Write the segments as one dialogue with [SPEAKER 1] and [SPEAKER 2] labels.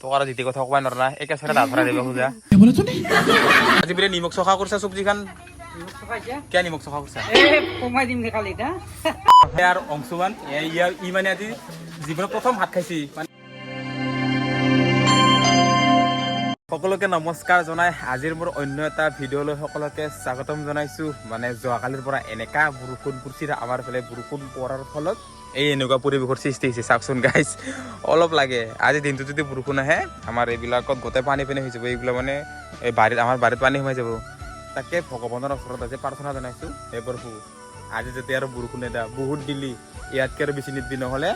[SPEAKER 1] তোক আৰু কথা ক'বাই নৰা একে দাঁত ভৰাই দিব খোজা। আজি বোলে নিমখ চখা কৰিছা চব্জিখান? কিয় নিমখ চখা কৰিছা?
[SPEAKER 2] কমাই দিম দে কালি দা
[SPEAKER 1] আর অংশুমান এ- ইয়াৰ ই মানে আজি জীৱনত প্ৰথম ভাত খাইছি। মানে সকলোকে নমস্কাৰ জনাই। আজিৰ মোৰ অন্য এটা ভিডিঅ'লৈ সকলোকে স্বাগতম জনাইছোঁ। মানে যোৱাকালিৰ পৰা এনেকা বৰষুণ পৰিছিল, আমাৰ ফালে বৰষুণ পৰাৰ ফলত এই এনেকুৱা পৰিৱেশৰ সৃষ্টি হৈছে। চাওকচোন গাইজ অলপ লাগে। আজি দিনটো যদি বৰষুণ আহে, আমাৰ এইবিলাকত গোটেই পানী পানী হৈ যাব। এইবিলাক মানে এই বাৰীত, আমাৰ বাৰীত পানী সোমাই যাব। তাকে ভগৱানৰ ওচৰত আজি প্ৰাৰ্থনা জনাইছোঁ। হে প্ৰভু। আজি যেতিয়া আৰু বৰষুণ এদা বহুত দিলি, ইয়াতকৈ আৰু বেছি নিদিবি, নহ'লে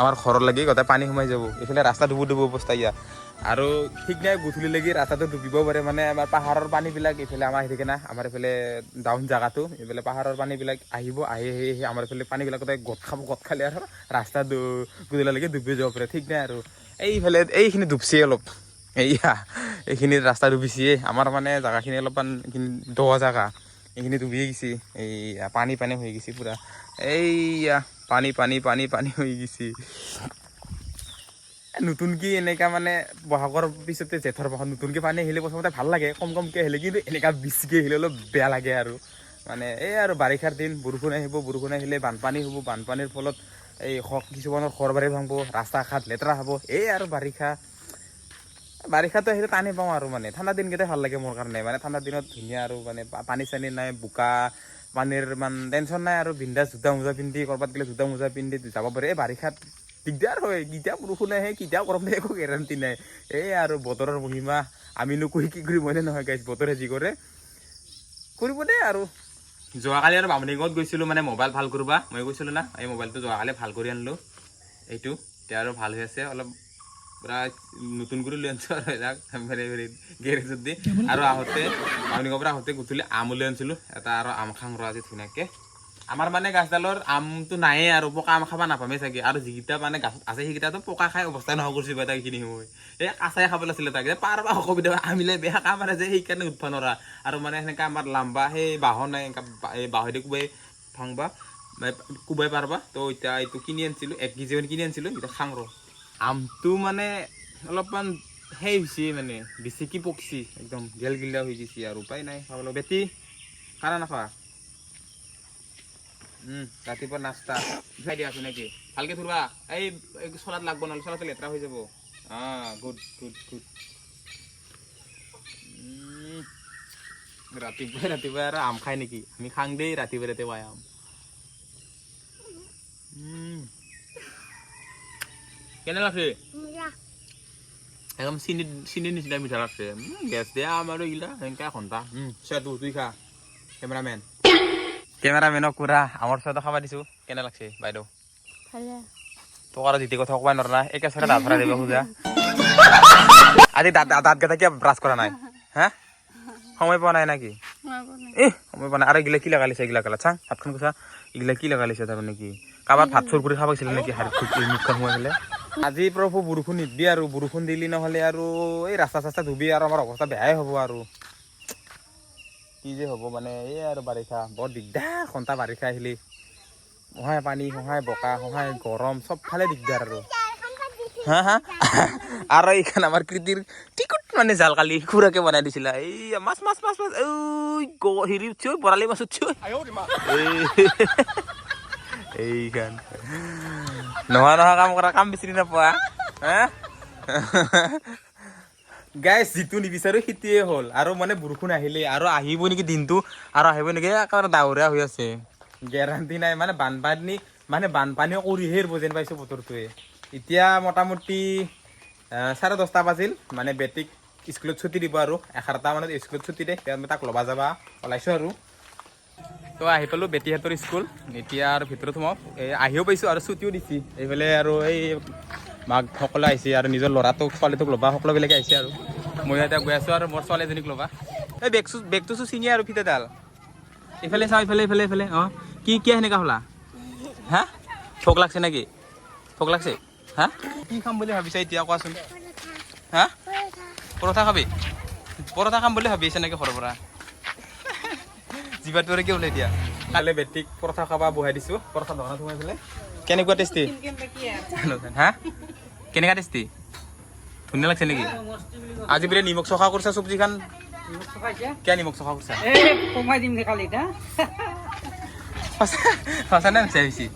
[SPEAKER 1] আমাৰ ঘৰৰ লাগি গোটেই পানী সোমাই যাব। এইফালে ৰাস্তা ডুবু ডুবু অৱস্থা ইয়াত আৰু ঠিক নাই, গধূলি লাগি ৰাস্তাটো ডুবিব পাৰে মানে আমাৰ পাহাৰৰ পানীবিলাক এইফালে আমাৰ আহি থাকে না আমাৰ এইফালে ডাউন জেগাটো, এইফালে পাহাৰৰ পানীবিলাক আহিব, আহি আহি আহি আমাৰ এইফালে পানীবিলাকতে গোট খাব, গোট খালে আৰু ৰাস্তা গধূলিলৈকে ডুবি যাব পাৰে, ঠিক নাই আৰু। এইফালে, এইখিনি ডুবছে অলপ। এইয়া, এইখিনি ৰাস্তা ডুবিছে আমাৰ মানে জেগাখিনি অলপমান দ জেগা। এইখিনি ডুবিয়ে গৈছে এইয়া পানী পানী হৈ গৈছে পূৰা। এইয়া, পানী পানী পানী পানী হৈ গৈছে। নতুনকৈ এনেকা মানে বহাগৰ পিছতে জেঠৰ বহাগ নতুনকৈ পানী আহিলে প্ৰথমতে ভালো লাগে, কম কমকৈ আহিলে, কিন্তু এনেকা বেছিকৈ আহিলে অলপ বেয়া লাগে আৰু। মানে এই আৰু বাৰিষাৰ দিন, বৰষুণ আহিব, বৰষুণ আহিলে বানপানী হ'ব, বানপানীৰ ফলত এই কিছুমানৰ ঘৰ বাৰী ভাঙব, ৰাস্তা ঘাট লেতেৰা হ'ব, এই আৰু বাৰিষা। বাৰিষাতো আহিলে টানি পাওঁ আৰু মানে। ঠাণ্ডা দিনকেইটাই ভালো লাগে মোৰ কাৰণে। মানে ঠাণ্ডা দিনত ধুনীয়া আৰু মানে পানী চানী নাই, বোকা, পানীৰ ইমান টেনশ্যন নাই আৰু বিন্দাছ জোতা মোজা পিন্ধি, ক'ৰবাত গ'লে জোতা মোজা পিন্ধি যাব পাৰে। এই বাৰিষাত দিগদাৰ হয়। কেতিয়া বৰষুণ আহে কেতিয়া গৰম দিয়ে একো গেৰাণ্টি নাই। এই আৰু বতৰৰ মহিমা আমিনো কৈ কি কৰিম হয়নে নহয় গাইছ বতৰে যি কৰে। কৰিব দেই আৰু। যোৱাকালি আৰু বামুণীগাঁৱত গৈছিলোঁ মানে মোবাইল ভালো কৰিব। মই কৈছিলোঁ না, এই মোবাইলটো যোৱাকালি ভালো কৰি আনিলোঁ। এইটো, এতিয়া আৰু ভালো হৈ আছে। অলপ পূৰা নতুন কৰি লৈ আনিছোঁ আৰু ইয়াক মানে হেৰি গেৰেজত দি আৰু আহোঁতে আহোঁতে গধূলি আম লৈ আনিছিলোঁ এটা আৰু আম খাং ৰ আজি ধুনীয়াকৈ। আমাৰ মানে গাছডালৰ আমটো নায়ে আৰু পকা আম খাব নাপামেই চাগে। আৰু যিকেইটা মানে গাছ আছে সেইকেইটাতো পকা খাই অৱস্থাই নোহোৱা কৰিছে বা সেইখিনি সময়। এই কাঁচাই খাব লাগিছিলে তাকে পাৰবা অসুবিধা আমিলে বেয়া কাম আছে যে সেইকাৰণে উঠব নোৱাৰা। আৰু মানে সেনেকৈ আমাৰ লাম্বা সেই বাঁহ নাই এই বাঁহেদি কোবাই ভাংবা মানে কোবাই পাৰবা তো এতিয়া এইটো কিনি আনিছিলোঁ এক কেজি মান কিনি আনিছিলোঁ এতিয়া খাং ৰ। আমটো মানে অলপমান সেই হৈছে মানে বেছিকৈ পকছি, একদম গেল গিলা হৈ গৈছে আৰু উপায় নাই। খাবলৈ বেটি, খানা নাখোৱা? ৰাতিপুৱা নাস্তা। খাই দিয়া আছো নেকি ভালকে ধৰবা। এই চলাত লাগব নহ'লে, চলাটো লেতেৰা হৈ যাব। অঁ গুড গুড গুড ৰাতিপুৱাই ৰাতিপুৱাই আৰু আম খাই নেকি? আমি খাং দেই, ৰাতিপুৱাই ৰাতিপুৱাই আম। কেনে লাগছে? একদম চিনি চিনিৰ নিচিনা মিঠা লাগছে। গেছ দিয়া আম আৰু এইগিলা সেনেকা ঘণ্টা চোৱাটো তুই খা। কেমেৰামেন কেমেৰামেনক পুৰা আমৰ চাহটো খাব দিছোঁ। কেনে লাগছে বাইদেউ? তোক আৰু যিটি কথা ক'বাই নৰা একে চাইডে দাঁত ভৰাই দিব খোজা। আজি দাঁত দাঁত কেইটা কিয় ব্ৰাছ কৰা নাই। হা? সময় পোৱা নাই নেকি? এ সময় পোৱা নাই। আৰু এইগিলা কি লগাই লৈছে এইগিলা কালাত চাং হাতখন কৈছা এইগিলা কি লগাই লৈছে তাৰমানে কি? কাৰোবাৰ ভাত চোৰ কৰি খাব গৈছিলে নেকি? হাত মুখখন সোমাই পেলাই। আজি প্ৰভু বৰষুণ নিদিবি আৰু বৰষুণ দিলি নহ'লে আৰু এই ৰাস্তা চাস্তা ধুবি আৰু আমাৰ অৱস্থা বেয়াই হ'ব আৰু। কি যে হ'ব মানে এই আৰু বাৰিষা বৰ দিগদাৰ ঘণ্টা বাৰিষা আহিলে। সহায় পানী সহায় বোকা সহায় গৰম চবফালে দিগদাৰ আৰু। হা হা? আৰু এইখন আমাৰ কৃতিৰ টিকুট মানে জাল কালি খুৰাকে বনাই দিছিলা। এই মাছ মাছ মাছ মাছ ঐ হেৰি উঠছে ঐ, বৰালি মাছ। এই- এইখন। নোহোৱা নোহোৱা কাম কৰা কাম বিচাৰি নাপোৱা গাইছ যিটো নিবিচাৰো সিটোৱে হ'ল আৰু মানে বৰষুণ আহিলে আৰু আহিব নেকি দিনটো আৰু আহিব নেকি একেবাৰে ডাৱৰীয়া হৈ আছে গেৰাণ্টি নাই মানে বানপানী মানে বানপানী কৰিহে এৰিব যেন পাইছোঁ বতৰটোৱে এতিয়া মোটামুটি চাৰে দহটা বাজিল মানে বেটিক স্কুলত ছুটি দিব আৰু এঘাৰটা মানত স্কুলত ছুটি আমি তাক ল'বা যাবা ওলাইছোঁ আৰু তো আহি পালোঁ বেটীহঁতৰ স্কুল। এতিয়া আৰু ভিতৰত সোমাওঁ। এই আহিও পাইছোঁ আৰু ছুটিও দিছে। এইফালে আৰু এই মাক সকলো আহিছে আৰু নিজৰ ল'ৰাটোক, ছোৱালীটোক ল'বা, সকলোবিলাকে আহিছে আৰু। মই এতিয়া গৈ আছোঁ আৰু মোৰ ছোৱালীজনীক ল'বা। এই বেগটো বেগটো চো ছিঙি আৰু ফিতাডাল এইফালে চাওঁ, এইফালে এইফালে এইফালে, অঁ। কি কিয় সেনেকা হ'লা? হা? থোক লাগছে নেকি? থোক লাগছে? হা? কি খাম বুলি ভাবিছা এতিয়া, কোৱাচোন? হা? পৰঠা খাবি? পৰঠা খাম বুলি ভাবি আছে নেকি ঘৰৰ পৰা? জিভাটো আৰু কি ওলাই দিয়া কাইলৈ বেটিক পৰঠা খাবা বহাই দিছোঁ। পৰঠা দোকানত সোমাই পেলাই। কেনেকুৱা টেষ্টি হা? কেনেকুৱা টেষ্টি ধুনীয়া লাগছে নেকি। আজি বোলে নিমখ চখা কৰিছা চব্জিখান? কিয় নিমখ চখা কৰিছা?
[SPEAKER 2] এ কমাই দিম হা
[SPEAKER 1] সঁচা নে মিছা হৈছে?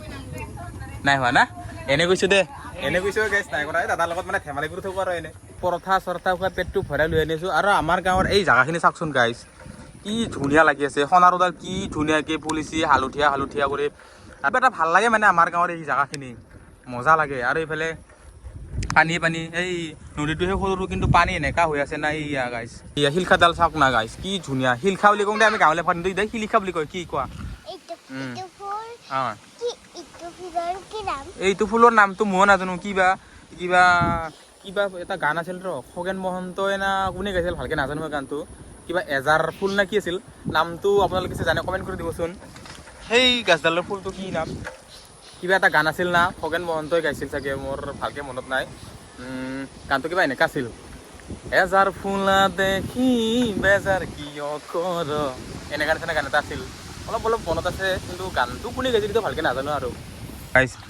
[SPEAKER 1] নাই হোৱা না? এনে কৈছো দে। এনে কৈছো গেছ নাই কৰা। এই দাদাৰ লগত মানে ধেমালি কৰি থাকোঁ আৰু এনে। পৰঠা চৰঠা খোৱা পেটটো ভৰাই লৈ আনিছোঁ আৰু আমাৰ গাঁৱৰ এই জাগাখিনি চাওকচোন গাইছ কি ধুনীয়া লাগি আছে। সোণাৰুডাল কি ধুনীয়াকৈ পুলিচি হালধীয়া হালধীয়া কৰি আৰু এটা ভালো লাগে মানে আমাৰ গাঁৱৰ এই জাগাখিনি। মজা লাগে। আৰু এইফালে পানী পানী এই নদীটোহে সৰু কিন্তু পানী এনেকা হৈ আছে না ইয়া গাইছ ইয়া শিলখাডাল চাওক না গাইছ কি ধুনীয়া। শিলখা বুলি কওঁতে আমি গাঁৱলীয়া পানী দে শিলিখা বুলি কয় কি কোৱা?
[SPEAKER 3] ফুলৰ
[SPEAKER 1] এইটো ফুলৰ নামটো ময়ো নাজানো কিবা কিবা কিবা এটা গান আছিল ৰ খগেন মহন্তই না কোনে গাইছিল ভালকৈ নাজানো মই গানটো। কিবা এজাৰ ফুল না কি আছিল? নামটো আপোনালোকে জানে কমেণ্ট কৰি দিবচোন। সেই গাছডালৰ ফুলটো কি নাম? কিবা এটা গান আছিল না? খগেন মহন্তই গাইছিল চাগে মোৰ ভালকৈ মনত নাই। গানটো কিবা এনেকুৱা আছিল। এজাৰ ফুলা দেখি বেজাৰ কিয় কৰ? এনেকুৱা নিচিনা গান এটা আছিল। অলপ অলপ মনত আছে কিন্তু গানটো কোনে গাইছিল ভালকৈ নাজানো আৰু।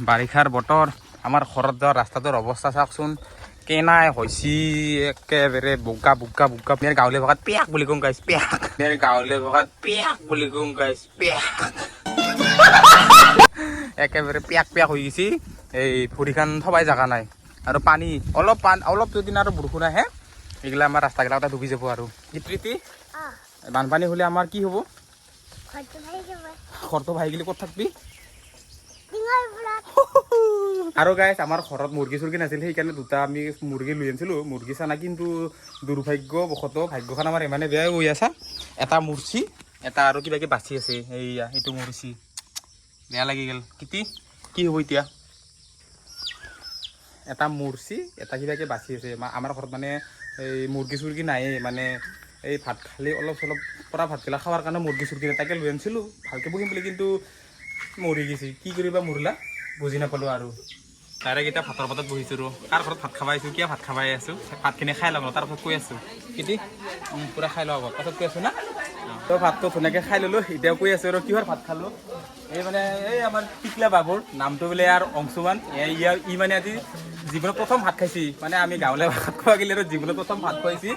[SPEAKER 1] বাৰিষাৰ বতৰ আমাৰ ঘৰত যোৱা ৰাস্তাটোৰ অৱস্থা চাওকচোন। কেনাই হৈছি একেবাৰে বোকা বোকা বোকা। ইয়াৰ গাঁৱলীয়া ভাষাত পেক বুলি কওঁ গাইছ পেক ইয়াৰ গাঁৱলীয়া ভাষাত পেক বুলি কওঁ গাইছ পেক একেবাৰে পেক পেক হৈ গৈছে। এই ভৰিখন থবাই জেগা নাই। আৰু পানী অলপ পান অলপ যদি আৰু বৰষুণ আহে এইগিলা আমাৰ ৰাস্তাগিলা ডুবি যাব আৰু। প্ৰীতি? বানপানী হ'লে আমাৰ কি হ'ব?
[SPEAKER 3] ঘৰটো ভাই
[SPEAKER 1] গেলি ক'ত থাকবি? আৰু গাইছ আমাৰ ঘৰত মুৰ্গী চুৰ্গী নাছিল, সেইকাৰণে দুটা আমি মুৰ্গী লৈ আনিছিলোঁ। মুৰ্গী চানা কিন্তু দুৰ্ভাগ্যবশতঃ ভাগ্যখন আমাৰ ইমানে বেয়া হৈ আছে। এটা মূৰ্চি, এটা আৰু কিবা কিবি বাচি আছে। এইয়া, এইটো মূৰ্চি। বেয়া লাগি গ'ল। কিতি কি হ'ব এতিয়া? এটা মূৰ্চি, এটা কিবা কিবি বাচি আছে। আমাৰ ঘৰত মানে এই মুৰ্গী চুৰ্গী নায়েই। মানে এই ভাত খালি অলপ চলপ পৰা ভাতগিলা খাৱাৰ কাৰণে মুৰ্গী চুৰ্গী তাকে লৈ আনিছিলোঁ। ভালকৈ বহিম বুলি কিন্তু মৰি গৈছে। কি কৰিবা মৰিলা? বুজি নাপালোঁ আৰু। ডাইৰেক্ট এতিয়া ভাতৰ পাতত বহিছোঁ ৰ। কাৰ ঘৰত ভাত খাবাই আছোঁ কিয় ভাত খাবাই আছোঁ? ভাতখিনি খাই ল'ম তাৰ পাছত কৈ আছোঁ। কিতি পূৰা খাই লওঁ আগত। পাছত কৈ আছোঁ না? তো ভাতটো ধুনীয়াকৈ খাই ল'লোঁ। এতিয়া কৈ আছোঁ ৰ, কিহৰ ভাত খালোঁ? এই মানে এই আমাৰ টিকলা বাবুৰ। নামটো বোলে আৰু অংশুমান। ইয়াৰ, ই মানে আজি জীৱনত প্ৰথম ভাত খাইছি। মানে আমি গাঁৱলীয়া ভাত খোৱা গেলি আৰু জীৱনত প্ৰথম ভাত খুৱাইছি।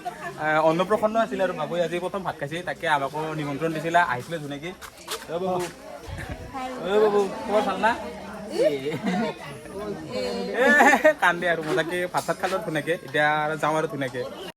[SPEAKER 1] অন্নপ্ৰসন্ন আছিল আৰু বাবুই আজি প্ৰথম ভাত খাইছি। তাকে আমাকো নিমন্ত্ৰণ দিছিলে আহিছিলে ধুনীয়াকৈ। অ' বাবু খবৰ ভালো না কান্দে আৰু মজাকে ভাত চাত খালো ধুনীয়াকে এতিয়া যাওঁ আৰু ধুনীয়াকৈ